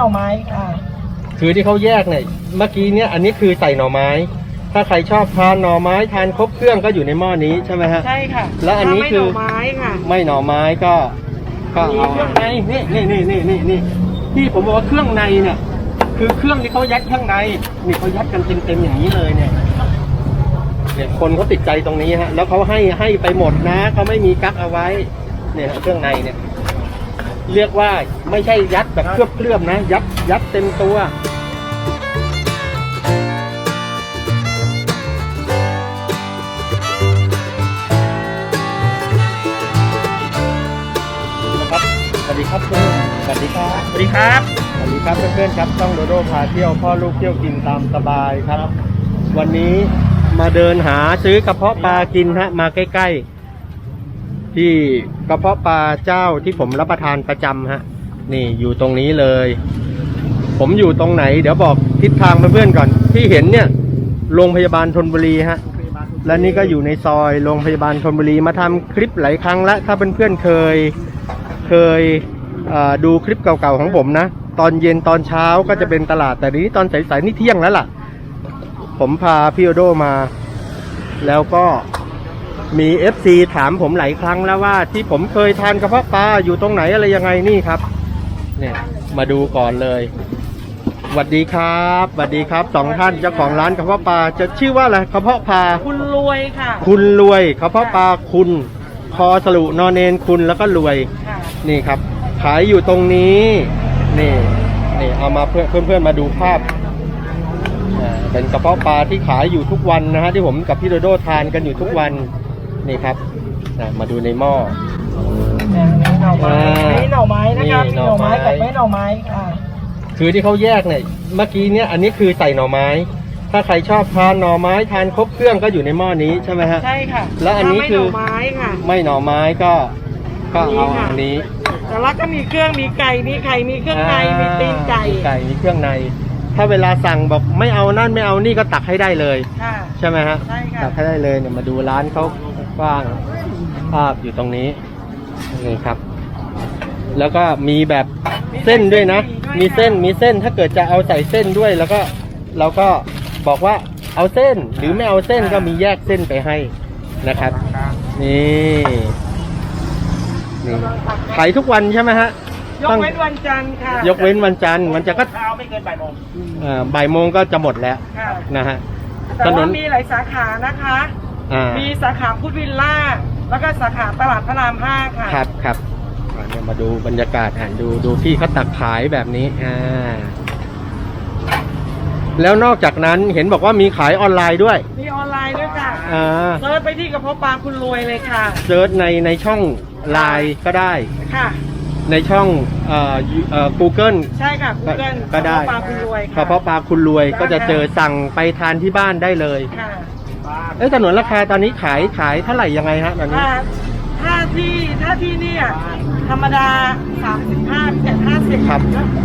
น่อไม้ค่ะคือที่เขาแยกเนี่ยเมื่อกี้เนี่ยอันนี้คือใส่หน่อไม้ ถ้าใครชอบทานหน่อไม้ทานครบเครื่องก็อยู่ในหม้อนี้ใช่ไหมฮะ ใช่ค่ะแล้วอันนี้ถ้าไม่คือหน่อไม้ค่ะ ไม่หน่อไม้ก็ ก็เอาเครื่องในนี่นี่นี่นี่นี่นี่ที่ผมบอกว่าเครื่องในเนี่ย คือเครื่องที่เขายัดข้างในนี่เขายัดกันเต็มๆอย่างนี้เลยเนี่ยเนี่ยคนเขาติดใจตรงนี้ฮะ แล้วเขาให้ให้ไปหมดนะเขาไม่มีกักเอาไว้ เนี่ยฮะเครื่องในเนี่ย เรียกว่าไม่ใช่ยัดแบบเคลือบเคลือบๆนะ ยัดยัดเต็มตัว นะครับสวัสดีครับคุณสวัสดีครับ สวัสดีครับ สวัสดีครับเพื่อนๆครับช่องโดโดพาเที่ยวพ่อลูกเที่ยวกินตามสบายครับ วันนี้มาเดินหาซื้อกระเพาะปลากินฮะมาใกล้ ๆ ที่ กระเพาะปลาเจ้าที่ผมรับประทานประจำฮะ นี่อยู่ตรงนี้เลย ผมอยู่ตรงไหน เดี๋ยวบอกทิศทางเพื่อนๆก่อน ที่เห็นเนี่ยโรงพยาบาลธนบุรีฮะ และนี่ก็อยู่ในซอยโรงพยาบาลธนบุรีมาทำคลิปหลายครั้งแล้วถ้าเพื่อนๆเคยเคยดูคลิปเก่าๆของผมนะ ตอนเย็นตอนเช้าก็จะเป็นตลาด แต่ทีนี้ตอนสายๆนี่เที่ยงแล้วล่ะ ผมพาพี่โอโดมา แล้วก็ มี FC ถามผมหลายครั้งแล้วว่า ที่ผมเคยทานกระเพาะปลาอยู่ตรงไหนอะไรยังไงนี่ครับ เนี่ยมาดูก่อนเลยสวัสดีครับสวัสดีครับสองท่านเจ้าของร้านกระเพาะปลาจะชื่อว่าอะไรกระเพาะปลาคุณรวยค่ะคุณรวยกระเพาะปลาคุณ คอสรุนอนเนนคุณแล้วก็รวย ค่ะนี่ครับ ขายอยู่ตรงนี้ นี่นี่เอามาเพื่อนเพื่อนๆมาดูภาพอ่าเป็นกระเพาะปลาที่ขายอยู่ทุกวันนะฮะที่ผมกับพี่โดโดทานกันอยู่ทุกวัน นี่ครับอ่ามาดูในหม้อนี่หน่อไม้อ่านี่หน่อไม้นะคะนี่มีหน่อไม้หน่อไม้กับไม่หน่อไม้ค่ะคือที่เขาแยกเนี่ยเมื่อกี้เนี่ยอันนี้คือใส่หน่อไม้ ถ้าใครชอบทานหน่อไม้ทานครบเครื่องก็อยู่ในหม้อนี้ใช่ไหมฮะ ใช่ค่ะแล้วอันนี้ถ้าไม่คืหอน่อไม้ค่ะ ไม่หน่อไม้ก็ก็เอานี่ค่ะ อันนี้แต่ละก็มีเครื่องมีไก่มีไข่มีเครื่องในมีตีนไก่มีไก่มีเครื่องใน ถ้าเวลาสั่งบอกไม่เอานั่นไม่เอานี่ก็ตักให้ได้เลย ค่ะ ใช่ไหมฮะใช่ค่ะ ตักให้ได้เลยเนี่ยมาดูร้านเขา กว้างภาพอยู่ตรงนี้นี่ครับ แล้วก็มีแบบเส้นด้วยนะ มีเส้นมีเส้นถ้าเกิดจะเอาใส่เส้นด้วยแล้วก็เราก็บอกว่าเอาเส้นหรือไม่เอาเส้นก็มีแยกเส้นไปให้นะครับ นี่นี่ขายทุกวันใช่ไหมฮะยกเว้นวันจันทร์ค่ะยกเว้นวันจันทร์มันจะก็เช้าไม่เกินบ่ายโมงเอ่อบ่ายโมงก็จะหมดแล้วค่ะนะฮะแต่ถนว่านมีหลายสาขานะคะ อ่ามีสาขาพุทธวิลล่า แล้วก็สาขาตลาดพระรามห้าค่ะ ครับครับอ่าเนี่ยมาดูบรรยากาศอ่านดูดูพี่เขาตักขายแบบนี้อ่าแล้วนอกจากนั้นเห็นบอกว่ามีขายออนไลน์ด้วยมีออนไลน์ด้วยค่ะอ่าเซิร์ชไปที่กระเพาะปลาคุณรวยเลยค่ะ เซิร์ชในในช่องไลน์ก็ได้ ค่ะ ในช่องเอ่อยูเอ่อ Google ใช่ค่ะก็ Google ก็ได้กระเพาะปลาคุณรวยกค่ะระเพาะปลาคุณรวยได้ก็จะค่ะเจอสั่งไปทานที่บ้านได้เลย ค่ะ เอ้ยถนนราคาตอนนี้ขายขายเท่าไหร่ยังไงฮะตอนนี้ถ้าถ้าที่ถ้าที่เนี่ยธรรมดา 35แต่50ครับ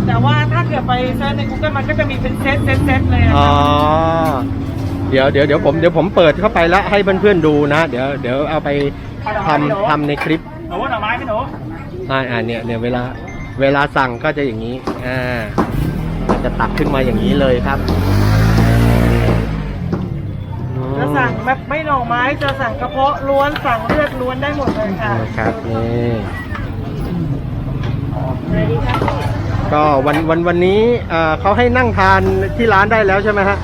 แต่ว่าถ้าเกิดไปเซิร์ชใน Google มันก็จะมีเป็นเซตเซตเซตเลยอะอ๋อค่ะเดี๋ยวเดี๋ยวเดี๋ยวผมเดี๋ยวผมเปิดเข้าไปแล้วให้เพื่อนๆดูนะ เดี๋ยวเดี๋ยวเอาไปทำทำในคลิป หนูหน่อไม้ไหมหนูอ่าอ่าเนี่ยเนี่ยเวลาเวลาสั่งก็จะอย่างนี้ อ่าจะตักขึ้นมาอย่างนี้เลยครับอืม จะสั่งแบบไม่หน่อไม้จะสั่งกระเพาะล้วนสั่งเลือดล้วนได้หมดเลยค่ะนะครับนี่ก็วันวันวันนี้เอ่อเขาให้นั่งทานที่ร้านได้แล้วใช่ไหมฮะ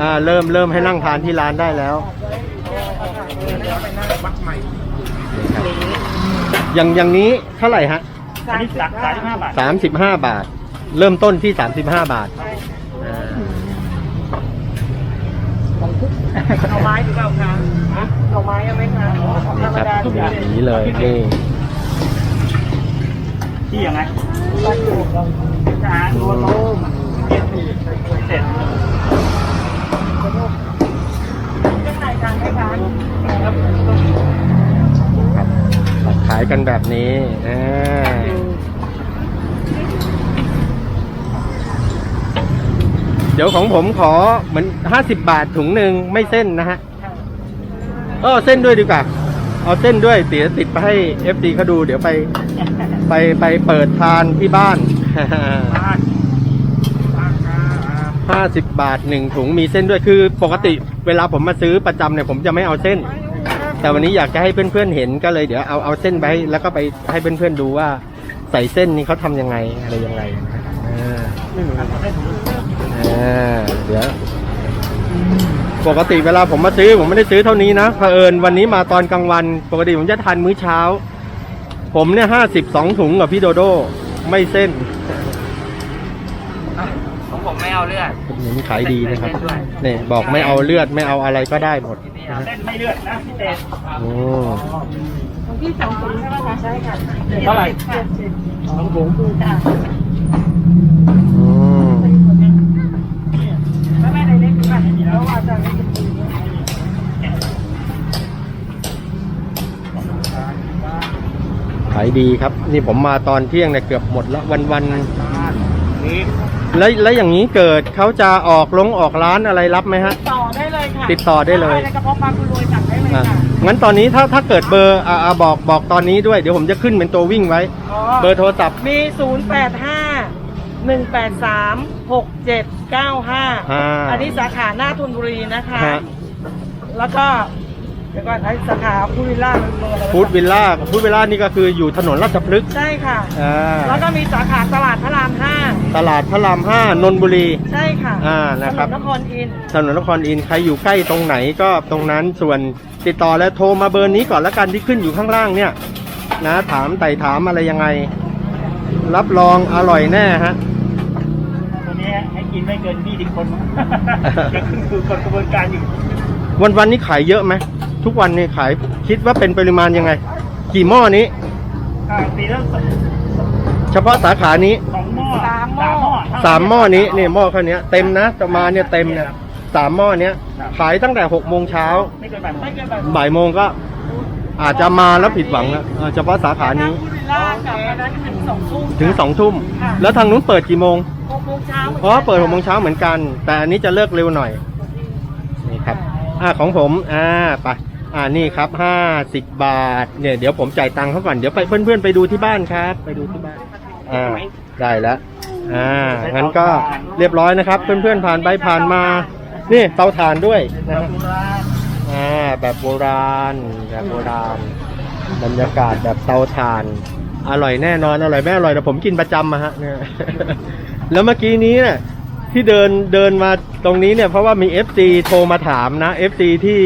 อ่าเริ่มเริ่มให้นั่งทานที่ร้านได้แล้วนี่ครับอย่างอย่างนี้เท่าไหร่ฮะอันนี้สามสามสิบห้าบาทสามสิบห้าบาท เริ่มต้นที่สามสิบห้าบาทอ่า หน่อไม้หรือเปล่าคะหน่อไม้เอาไหมคะธรรมครับดาแบบนี้เลยนี่ที่ยังไงตัดอยู่เราจานโลโลเสร็จจะขายนไหมคะครับตัดขายกันแบบนี้อ่า ดี๋ยวของผมขอเหมือนห้าสิบบาทถุงหนึ่งไม่เส้นนะฮะเออเส้นด้วยดีกว่า เอาเส้นด้วยเดี๋ยติดไปให้เอฟดีเขาดู เดี๋ยวไปไปไปเปิดทานที่บ้านห้าสิบบาทหนึ่งถุงมีเส้นด้วยคือปกติเวลาผมมาซื้อประจำเนี่ยผมจะไม่เอาเส้น แต่วันนี้อยากจะให้เพื่อนๆเห็นก็เลยเดี๋ยวเอาเอาเส้นไปแล้วก็ไปให้เพื่อนๆดูว่าใส่เส้นนี่เขาทำยังไงอะไรยังไงนะครับ อ่าอ่าเดี๋ยวปกติเวลาผมมาซื้อผมไม่ได้ซื้อเท่านี้นะเผอิญวันนี้มาตอนกลางวัน ปกติผมจะทานมื้อเช้า ผมเนี่ยห้าสิบสองถุงกับพี่โดโดไม่เส้นของผมไม่เอาเลือดอย่างนี้ขายดีนะครับใส่เส้นด้วยนี่บอกไม่เอาเลือดไม่เอาอะไรก็ได้หมดเส้นไม่เลือดนะพี่เต้โอ้ของพี่สองถุงใช่ไหมคะใช่ค่ะเท่าไหร่สองถุงค่ะ อืม ไม่ไม่ในเล็กค่ะแล้วว่าจะไม่กินดี ขายดีครับ นี่ผมมาตอนเที่ยงเนี่ยเกือบหมดแล้ววันวันนี่ๆแล้วแล้วอย่างนี้เกิดเขาจะออกลงออกร้านอะไรรับไหมฮะ ต่อได้เลยค่ะติดต่อได้เลยในกระเพาะปลาคุณรวยสั่งได้เลยอะค่ะงั้นตอนนี้ถ้าถ้าเกิดเบอร์อ่าอ่าบอกบอกตอนนี้ด้วยเดี๋ยวผมจะขึ้นเป็นตัววิ่งไว้ เบอร์โทรศัพท์มีศูนย์แปดห้าหนึ่งแปดสามหกเจ็ดเก้าห้าอ่าอันนี้สาขาหน้าทุนบุรีนะคะฮะแล้วก็ เดี๋ยวก่อนไอ้สาขาพูวิลล่าเป็นเบอร์อะไรวะฟู้ดวิลล่าฟู้ดวิลล่านี่ก็คืออยู่ถนนราชพฤกษ์ใช่ค่ะ อ่าแล้วก็มีสาขาตลาดพระรามห้าตลาดพระรามห้านนทบุรี ใช่ค่ะอ่านะครับ ถนนนครอินทร์ถนนนครอินทร์ใครอยู่ใกล้ตรงไหนก็ตรงนั้นส่วนติดต่อและโทรมาเบอร์นี้ก่อนละกันที่ขึ้นอยู่ข้างล่างเนี่ย นะถามไต่ถามอะไรยังไง รับรองอร่อยแน่ฮะ ตัวนี้ให้กินไม่เกินยี่สิบคนมั้ง ยังขึ้นคือกฎกระบวนการอยู่วันวันๆนี้ขายเยอะไหม ทุกวันนี้ขายคิดว่าเป็นปริมาณยังไง กี่หม้อนี้ อ่าตีแล้วสเฉพาะสาขานี้องหม้อสามหม้อสามหม้อนี้นี่หม้อแค่เนี้ยเต็มนะจะมาเนี่ยเต็มเนี่ยสามหม้อเนี้ยขายตั้งแต่หกโมงเช้าไม่เกินแบบไม่เกินแบบบ่ายโมงก็ อาจจะมาแล้วผิดหวังแล้วเออเฉพาะสาขานี้พูวิลล่ากับอันนั้นถึงสองทุ่มถึงสองทุ่มค่ะแล้วทางนู้นเปิดกี่โมง หกโมงเช้าหมืนอ๋กัอนเปิดหกโมงเช้าเหมือนกัน แต่อันนี้จะเลิกเร็วหน่อย นี่ครับ อ่าของผม อ่า ไป อ่านี่ครับห้าสิบบาท เนี่ยเดี๋ยวผมจ่ายตังค์เขาก่อนเดี๋ยวไปเพื่อนๆไปดูที่บ้านครับ ไปดูที่บ้านอ่าได้แล้วอ่างั้นก็เรียบร้อยนะครับ เพื่อนๆผ่านไปผ่านมา นี่เตาถ่านด้วยนะแบบโบราณอ่าแบบโบราณแบบโบราณบรรยากาศแบบเตาถ่าน อร่อยแน่นอนอร่อยแม่อร่อยแต่ผมกินประจำอะฮะเนี่ยแล้วเมื่อกี้นี้เนี่ยที่เดินเดินมาตรงนี้เนี่ยเพราะว่ามี FC โทรมาถามนะ FC ที่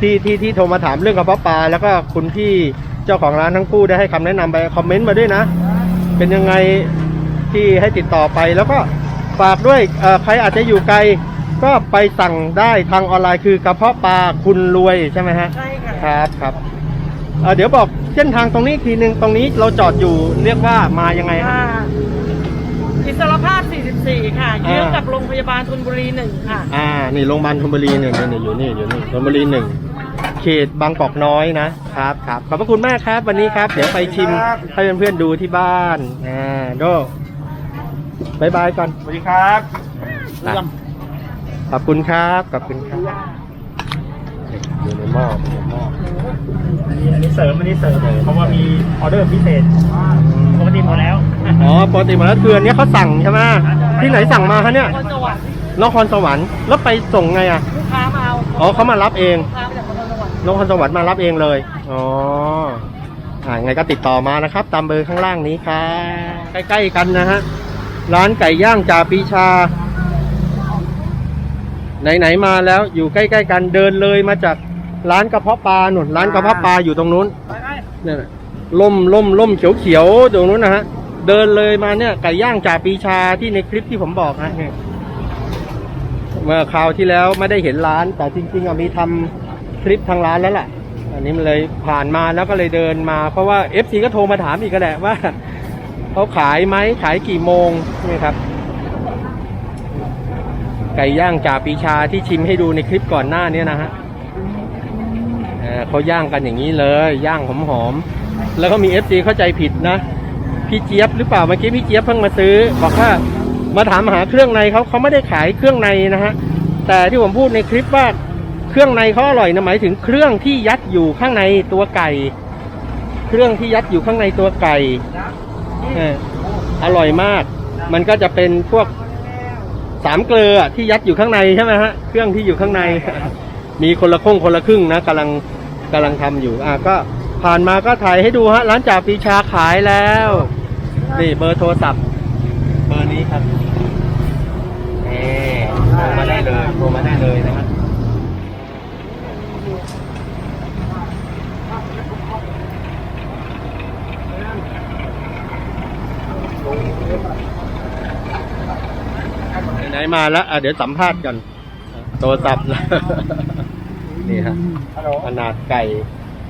ที่ที่ที่โทรมาถามเรื่องกระเพาะปลาแล้วก็คุณพี่เจ้าของร้านทั้งคู่ได้ให้คำแนะนำไปคอมเมนต์มาด้วยนะ เป็นยังไงที่ให้ติดต่อไปแล้วก็ฝากด้วยเอ่อใครอาจจะอยู่ไกล ก็ไปสั่งได้ทางออนไลน์คือกระเพาะปลาคุณรวยใช่ไหมฮะ ใช่ค่ะ ครับครับเอ่อเดี๋ยวบอกเส้นทางตรงนี้อีกทีหนึ่งตรงนี้เราจอดอยู่เรียกว่ามายังไงฮะ อ่า อิสรภาพ 44 ค่ะอ่ายืมกับโรงพยาบาลธนบุรีหนึ่งค่ะ อ่า นี่โรงพยาบาลธนบุรีหนึ่งนี่อยู่นี่อยู่นี่ธนบุรีหนึ่งเขตบางกอกน้อยนะครับครับขอบพระคุณมากครับ วันนี้ครับ เดี๋ยวไปชิมให้เพื่อนๆดูที่บ้านอ่าโดบายบายก่อนสวัสดีครับอะขอบคุณครับ ขอบคุณครับ อยู่ในหม้ออยู่ในหม้ออันนี้อันนี้เสริมอันนี้เสริมเพราะว่ามีออเดอร์พิเศษปกติหมดแล้วอ๋อปกติมาแล้วคืออันเนี้ยเขาสั่งใช่ไหมที่ไหนสั่งมาคะเนี่ยคนจังหวัดนครสวรรค์แล้วไปส่งไงอะลูกค้ามาเอาอ๋อเขามารับเองลูกค้ามาจากนครสวรรค์นครสวรรค์มารับเองเลยอ๋ออ่าไงก็ติดต่อมานะครับ ตามเบอร์ข้างล่างนี้ครับใกล้ๆกันนะฮะร้านไก่ย่างจ่าปีชา ไหนๆมาแล้วอยู่ใกล้ๆกันเดินเลยมาจากร้านกระเพาะปลาหนุนร้านกระเพาะปลาอยู่ตรงนู้นเนี่ยล่มล่มล่มเขียวเขียวๆตรงนู้นนะฮะ เดินเลยมาเนี่ยไก่ย่างจ่าปีชาที่ในคลิปที่ผมบอกฮะเมื่อคราวที่แล้วไม่ได้เห็นร้าน แต่จริงๆอะมีทำคลิปทางร้านแล้วล่ะ อันนี้มันเลยผ่านมาแล้วก็เลยเดินมา เพราะว่า FC ก็โทรมาถามอีกก็แหละว่าเขาขายไหมขายกี่โมงนี่ครับ ไก่ย่างจ่าปีชาที่ชิมให้ดูในคลิปก่อนหน้านี้นะฮะเขาย่างกันอย่างนี้เลย ย่างหอมๆแล้วก็มี FC เข้าใจผิดนะ พี่เจี๊ยบหรือเปล่าเมื่อกี้พี่เจี๊ยบเพิ่งมาซื้อ บอกว่ามาถามหาเครื่องในเขาเขาไม่ได้ขายเครื่องในนะฮะแต่ที่ผมพูดในคลิปว่าเครื่องในเขาอร่อยนะหมายถึงเครื่องที่ยัดอยู่ข้างในตัวไก่ เครื่องที่ยัดอยู่ข้างในตัวไก่อร่อยมาก มันก็จะเป็นพวก สามเกลือที่ยัดอยู่ข้างในใช่ไหมฮะเครื่องที่อยู่ข้างใน มีคนละครึ่งคนละครึ่งนะกำลังกำลังทำอยู่อะก็ผ่านมาก็ถ่ายให้ดูฮะร้านจ่าปีชาขายแล้วนี่เบอร์โทรศัพท์เบอร์นี้ครับเออโทรมาได้เลยโทรมาได้เลยนะครับ ไหนๆ มาแล้วอะเดี๋ยวสัมภาษณ์กันโทรศัพท์นี่ฮะฮัลโหลขนาดไก่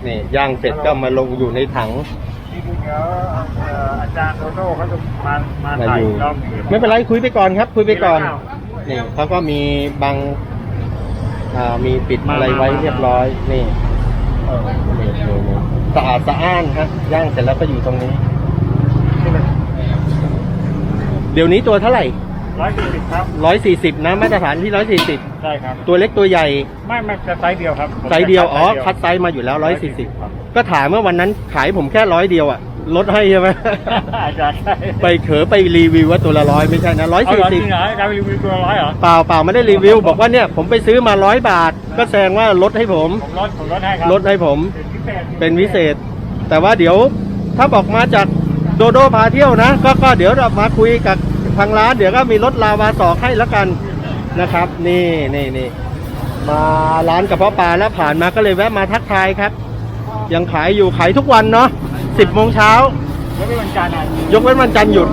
นี่ย่างเสร็จก็มาลงอยู่ในถังที่จริงแล้วเอ่ออาจารย์โตโน่เขาจะมามามาถ่ายอยู่รอบหนึ่งไม่เป็นไรคุยไปก่อนครับ คุยไปก่อนมีอะไรเปล่านี่เขาก็มีบางอ่ามีปิดมาอะไรไว้มาเรียบร้อยนี่เออนี่นี่นี่สะอาดสะอ้านฮะย่างเสร็จแล้วก็อยู่ตรงนี้ เดี๋ยวนี้ตัวเท่าไหร่ ร้อยสี่สิบครับ ร้อยสี่สิบนะมาตรฐานที่ร้อยสี่สิบใช่ครับ ตัวเล็กตัวใหญ่ไม่ไม่จะไซส์เดียวครับผมไซส์เดียวอ๋อไซส์คัดไซส์มาอยู่แล้วร้อยสี่สิบครับ ก็ถามเมื่อวันนั้นขายผมแค่ร้อยเดียวอะลดให้ใช่ไหม อาจารย์ใช่ไปเขอไปรีวิวว่าตัวละร้อยไม่ใช่นะร้อยเอาสี่เหรอจสิริบงเหรออาจารย์รีวิวตัวร้อยเหรอ เปล่าเปล่าไม่ได้รีวิว บอกว่าเนี่ยผมไปซื้อมาร้อยบาท ก็แสดงว่าลดให้ผม ผมลดผมลดให้ครับลดให้ผม เป็นพิเศษเป็นวิเศษ แต่ว่าเดี๋ยวถ้าบอกมาจากโดโดพาเที่ยวนะ ก็ก็เดี๋ยวเรามาคุยกับ ทางร้านเดี๋ยวก็มีรถลาวาสอกให้แล้วกันนะครับ นี่นี่นี่มาร้านกระเพาะปลาแล้วผ่านมาก็เลยแวะมาทักทายครับ ยังขายอยู่ขายทุกวันเนาะสิบโมงเช้าแล้วไม่วันจันทร์อะยกเว้นวันจันทร์หยุด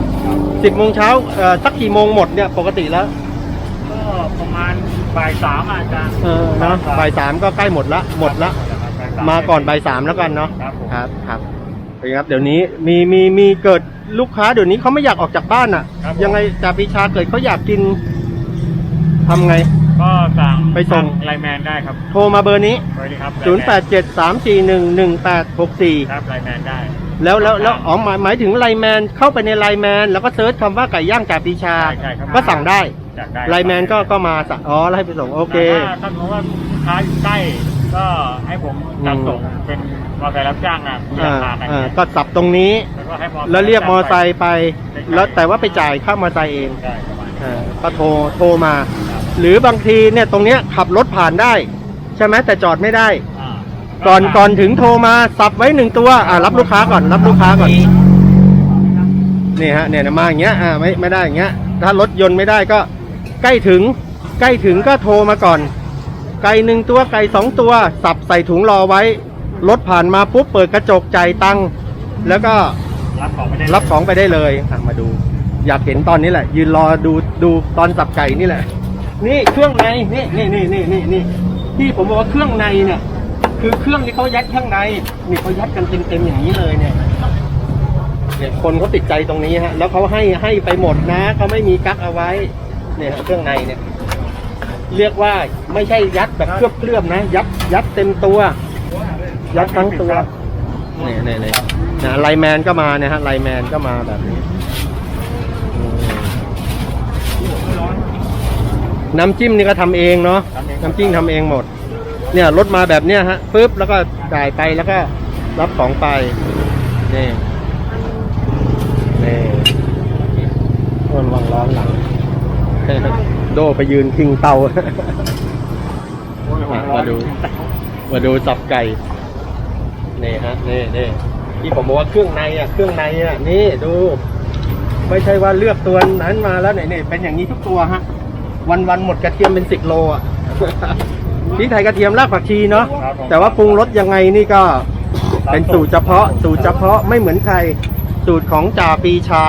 สิบโมงเช้าเอ่อสักกี่โมงหมดเนี่ยปกติแล้วก็ประมาณบ่ายสามอะอาจารย์เออเนาะบ่ายสามก็ใกล้หมดละหมดละบ่ยสมาก่อนบ่ายสามแล้วกันเนาะครับผมครับครับ เป็นไงครับเดี๋ยวนี้มีมีมีเกิดลูกค้าเดี๋ยวนี้เขาไม่อยากออกจากบ้านอะ ครับผม ยังไงจ่าปีชาเกิดเขาอยากกินทำไง ก็สั่งไปส่ง ไลน์แมนได้ครับโทรมาเบอร์นี้ สวัสดีครับ0 8 7 3 4 1 1 8 6 4 ครับไลน์แมนได้ แล้วแล้วแล้วอ๋อหมายหมายถึงไลน์แมนเข้าไปในไลน์แมนแล้วก็เซิร์ชคำว่าไก่ย่างจ่าปีชาใช่ใช่ครับ ก็สั่งได้อยากได้ไลน์แมนก็ก็มาสั่งอ๋อแล้วให้ไปส่งโอเค แต่ถ้าถ้าสมมติว่าลูกค้าอยู่ใกล้ ก็ให้ผมจัดส่งเป็นมอเตอร์ไซค์รับจ้างอะมีอ่าราคากันอ่าก็สับตรงนี้ แล้วก็ให้มอแล้วเรียกมอไซค์ค์ไป แล้วแต่ว่าไปจ่ายค่ามอไซค์เองได้ประมาณนี้ อ่าก็โทรโทรมา หรือบางทีเนี่ยตรงเนี้ยขับรถผ่านได้ ใช่ไหมแต่จอดไม่ได้ อ่าก่อนก่อนถึงโทรมาสับไว้หนึ่งตัวอ่ารับลูกค้าก่อนรับลูกค้าก่อนนี่ฮะเนี่ยมาอย่างเงี้ยอ่าไม่ไม่ได้อย่างเงี้ยถ้ารถยนต์ไม่ได้ก็ใกล้ถึงใกล้ถึงก็โทรมาก่อน ไก่หนึ่งตัวไก่สองตัว สับใส่ถุงรอไว้รถผ่านมาปุ๊บเปิดกระจกจ่ายตังค์แล้วก็รับของไม่ได้รับของไปได้เลยอะมาดู อยากเห็นตอนนี้แหละ ยืนรอดูดูตอนสับไก่นี่แหละ นี่เครื่องในนี่นี่นี่นี่นี่นี่ที่ผมบอกว่าเครื่องในเนี่ย คือเครื่องที่เขายัดข้างในนี่เขายัดกันเต็มๆอย่างนี้เลยเนี่ยเนี่ยคนเขาติดใจตรงนี้ฮะ แล้วเขาให้ให้ไปหมดนะเขาไม่มีกักเอาไว้ เนี่ยฮะเครื่องในเนี่ย เรียกว่าไม่ใช่ยัดแบบเคลือบเคลือบๆนะ ยัดยัดเต็มตัว ยัดทั้งตัวเนี่ยเนี่ยเนี่ยนะไลแมนก็มาเนี่ยฮะไลแมนก็มาแบบนี้น้ำจิ้มนี่ก็ทำเองเนาะน้ำจิ้มทำเองหมด เนี่ยรถมาแบบเนี้ยฮะปุ๊บแล้วก็จ่ายไปแล้วก็รับของไปนี่นี่ต้นวังร้อนหลัง โดไปยืนคิงเตามามาดู มาดูสับไก่นี่ฮะนี่นี่ที่ผมบอกว่าเครื่องในอะเครื่องในอะนี่ดู ไม่ใช่ว่าเลือกตัวนั้นมาแล้วเนี่ยนี่เป็นอย่างนี้ทุกตัวฮะ วันวันๆหมดกระเทียมเป็นสิบโลอะพริกไทยกระเทียมรากผักชีเนาะครับผมแต่ว่าปรุงรสยังไงนี่ก็ เป็นสูตรเฉพาะ สูตรเฉพาะไม่เหมือนใคร สูตรของจ่าปีชา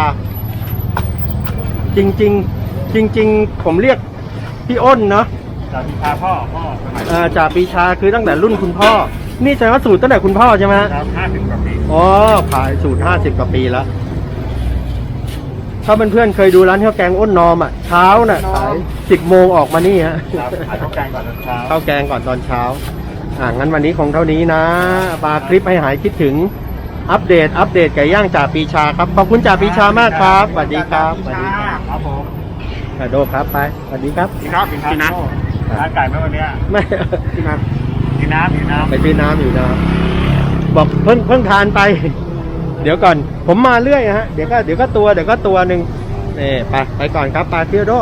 จริง ๆ จริง ๆ ผมเรียกพี่อ้นเนาะจากพิชาพ่อพ่อสมัยอ่าจ่าปีชาคือตั้งแต่รุ่นคุณพ่อ นี่แสดงว่าสูตรตั้งแต่คุณพ่อใช่ไหมฮะครับห้าสิบกว่าปีอ๋อขายสูตรห้าสิบกว่าปีแล้ว ถ้าเพื่อนๆเคยดูร้านข้าวแกงอ้นนอมอะเช้าน่ะขายสิบโมงออกมานี่ฮะ ครับขายข้าวแกงก่อนตอนเช้า ข้าวแกงก่อนตอนเช้า อ่างั้นวันนี้คงเท่านี้นะปาคลิปให้หายคิดถึง อัปเดต อัปเดตไก่ย่างจ่าปีชาครับ ขอบคุณจ่าปีชามากครับ สวัสดีครับสวัสดีครับครับผม อ่าโดครับไปสวัสดีครับ กินข้าวกินกินน้ำ ร้านไก่ไหมวันเนี้ยไม่ กินน้ำกินน้ำกินน้ำไปซื้อน้ำอยู่นะบอกเพิ่งเพิ่งทานไป เดี๋ยวก่อน ผมมาเรื่อยฮะ เดี๋ยวก็เดี๋ยวก็ตัวเดี๋ยวก็ตัวหนึ่งนี่ไปไปก่อนครับปลาเที่ยวโด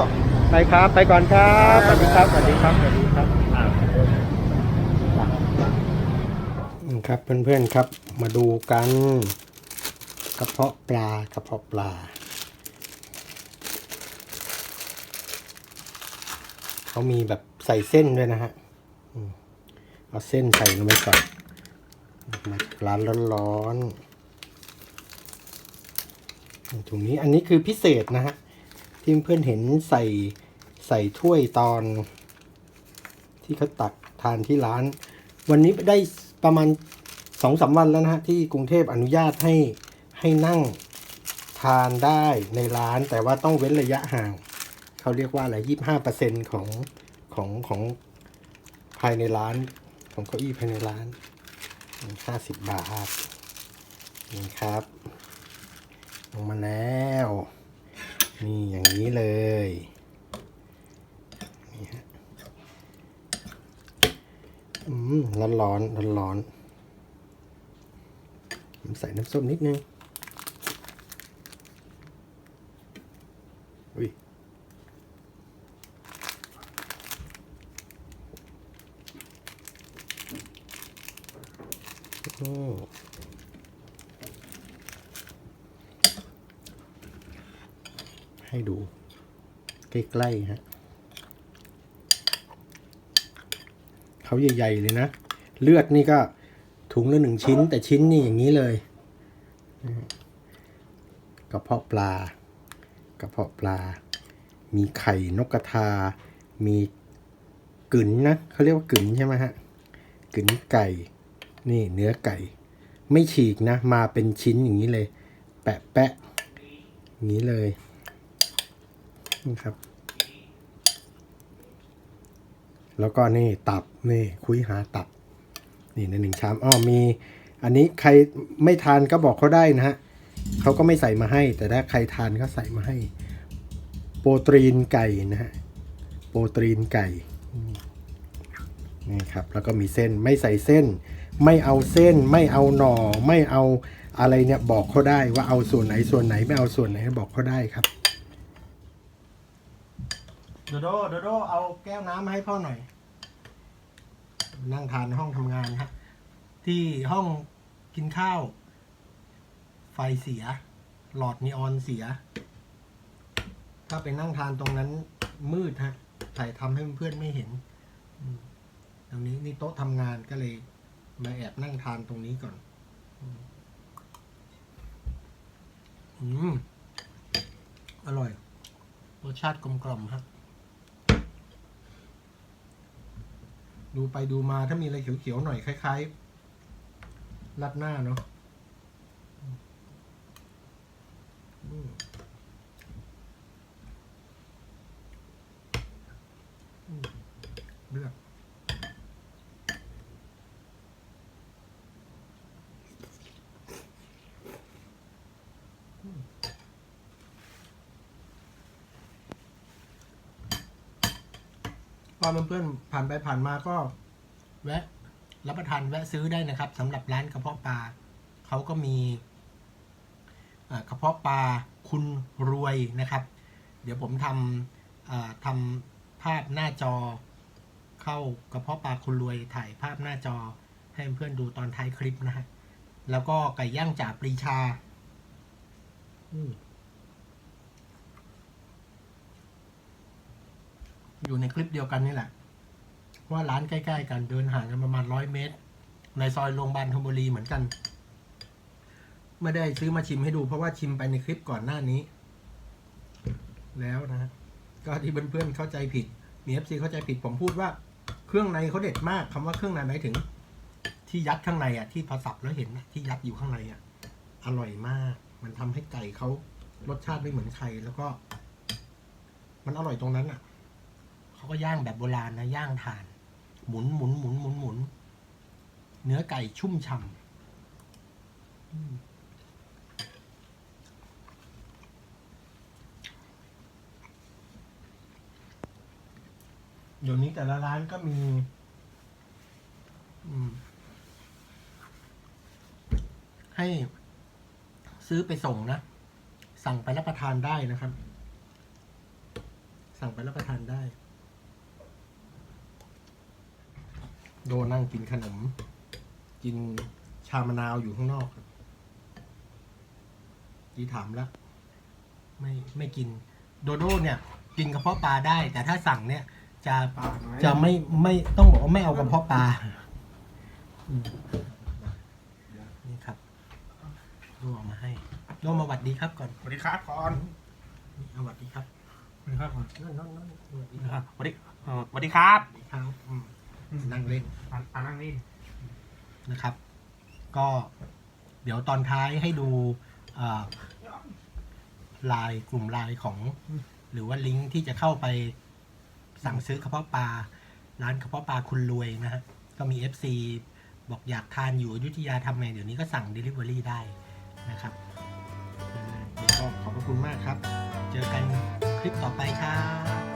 ไปครับ ไปก่อนครับสวัสดีครับสวัสดีครับสวัสดีครับอ่าอืมครับเพื่อนๆครับมาดูกันกระเพาะปลากระเพาะปลา เขามีแบบใส่เส้นด้วยนะฮะเอาเส้นใส่ลงไปก่อนมาร้านร้อนๆตรงนี้อันนี้คือพิเศษนะฮะ ที่เพื่อนเห็นใส่ใส่ถ้วยตอน ที่เขาตักทานที่ร้าน วันนี้ได้ประมาณสองสามวันแล้วนะฮะ ที่กรุงเทพอนุญาตให้ให้นั่งทานได้ในร้านแต่ว่าต้องเว้นระยะห่าง เขาเรียกว่าอะไรยี่ห้าเปอร์เซ็นของของของภายในร้านของเก้าอี้ภายในร้านห้าสิบบาทนี่ครับ ลงมาแล้วนี่อย่างนี้เลยนี่ฮะอืมร้อนร้อนร้อนร้อนผมใส่น้ำส้มนิดนึง โให้ดู ใกล้ๆฮะเขาใหญ่ๆเลยนะ เลือดนี่ก็ถุงละหนึ่งชิ้น แต่ชิ้นนี่อย่างนี้เลยกระเพาะปลากระเพาะปลา มีไข่นกกระทา มีกึ๋นนะเขาเรียกว่ากึ๋นใช่ไหมฮะกึ๋นไก่ นี่เนื้อไก่ ไม่ฉีกนะ มาเป็นชิ้นอย่างนี้เลย แปะแปะอย่างนี้เลยนี่ครับ แล้วก็นี่ตับนี่คุยหาตับ นี่ในหนึ่งชามอ้อมี อันนี้ใครไม่ทานก็บอกเขาได้นะฮะเขาก็ไม่ใส่มาให้ แต่ถ้าใครทานก็ใส่มาให้ โปรตีนไก่นะฮะโปรตีนไก่ นี่ครับแล้วก็มีเส้นไม่ใส่เส้น ไม่เอาเส้นไม่เอาหน่อ ไม่เอาอะไรเนี่ยบอกเขาได้ว่าเอาส่วนไหนส่วนไหนไม่เอาส่วนไหนบอกเขาได้ครับโดโดโดโดเอาแก้วน้ำมาให้พ่อหน่อย นั่งทานห้องทำงานฮะที่ห้องกินข้าว ไฟเสีย หลอดนีออนเสีย ถ้าไปนั่งทานตรงนั้นมืดฮะถ่ายทำให้เพื่อนๆไม่เห็น อืม ตรงนี้นี่โต๊ะทำงานก็เลยมาแอบนั่งทานตรงนี้ก่อน อืม อร่อย รสชาติกลมกล่อมครับดูไปดูมาถ้ามีอะไรเขียวๆหน่อยคล้ายๆรัดหน้าเนาะเลือก พอเพื่อนๆผ่านไปผ่านมาก็ แวะรับประทานแวะซื้อได้นะครับสำหรับร้านกระเพาะปลาเขาก็มีกระเพาะปลาคุณรวยนะครับ เดี๋ยวผมทำทำภาพหน้าจอ เข้ากระเพาะปลาคุณรวยถ่ายภาพหน้าจอให้เพื่อนดูตอนท้ายคลิปนะฮะแล้วก็ไก่ย่างจ่าปรีชา อืม อยู่ในคลิปเดียวกันนี่แหละ ว่าร้านใกล้ๆกันเดินห่างกันประมาณร้อยเมตร ในซอยโรงพยาบาลธนบุรีเหมือนกัน ไม่ได้ซื้อมาชิมให้ดูเพราะว่าชิมไปในคลิปก่อนหน้านี้ แล้วนะก็ที่เพื่อนๆเข้าใจผิดมีเอฟซีเข้าใจผิดผมพูดว่า เครื่องในเขาเด็ดมากคำว่าเครื่องในหมายถึง ที่ยัดข้างในอะที่พอสับแล้วเห็นนะที่ยัดอยู่ข้างในอะอร่อยมาก มันทำให้ไก่เขารสชาติไม่เหมือนใครแล้วก็ มันอร่อยตรงนั้นอะ เขาก็ย่างแบบโบราณนะย่างถ่าน หมุนหมุนหมุนหมุนหมุนเนื้อไก่ชุ่มฉ่ำเดี๋ยวนี้แต่ละร้านก็มีอืมให้ซื้อไปส่งนะ สั่งไปรับประทานได้นะครับ สั่งไปรับประทานได้ โดนั่งกินขนม กินชามะนาวอยู่ข้างนอกครับยีถามแล้ว ไม่ไม่กิน โดโดเนี่ย กินกระเพาะปลาได้ แต่ถ้าสั่งเนี่ย จะจะไม่ไม่ต้องบอกว่าไม่เอากระเพาะปลาอืมนี่ครับโดเอามาให้โดมาหวัดดีครับก่อนสวัสดีครับก่อนนี่เอาหวัดดีครับสวัสดีครับนั่นนั่นนั่นสวัสดีครับสวัสดีเอ่อสวัสดีครับสวัสดีครับอืม นั่งเล่นอ่านอ่านนั่งนี่นะครับ ก็เดี๋ยวตอนท้ายให้ดูไลน์กลุ่มไลน์ของ หรือว่าลิงก์ที่จะเข้าไปสั่งซื้อกระเพาะปลาร้านกระเพาะปลาคุณรวยนะฮะก็มี FC บอกอยากทานอยู่อยุธยาทำไงเดี๋ยวนี้ก็สั่ง Delivery ได้นะครับเออก็ขอบพระคุณมากครับ เจอกันคลิปต่อไปครับ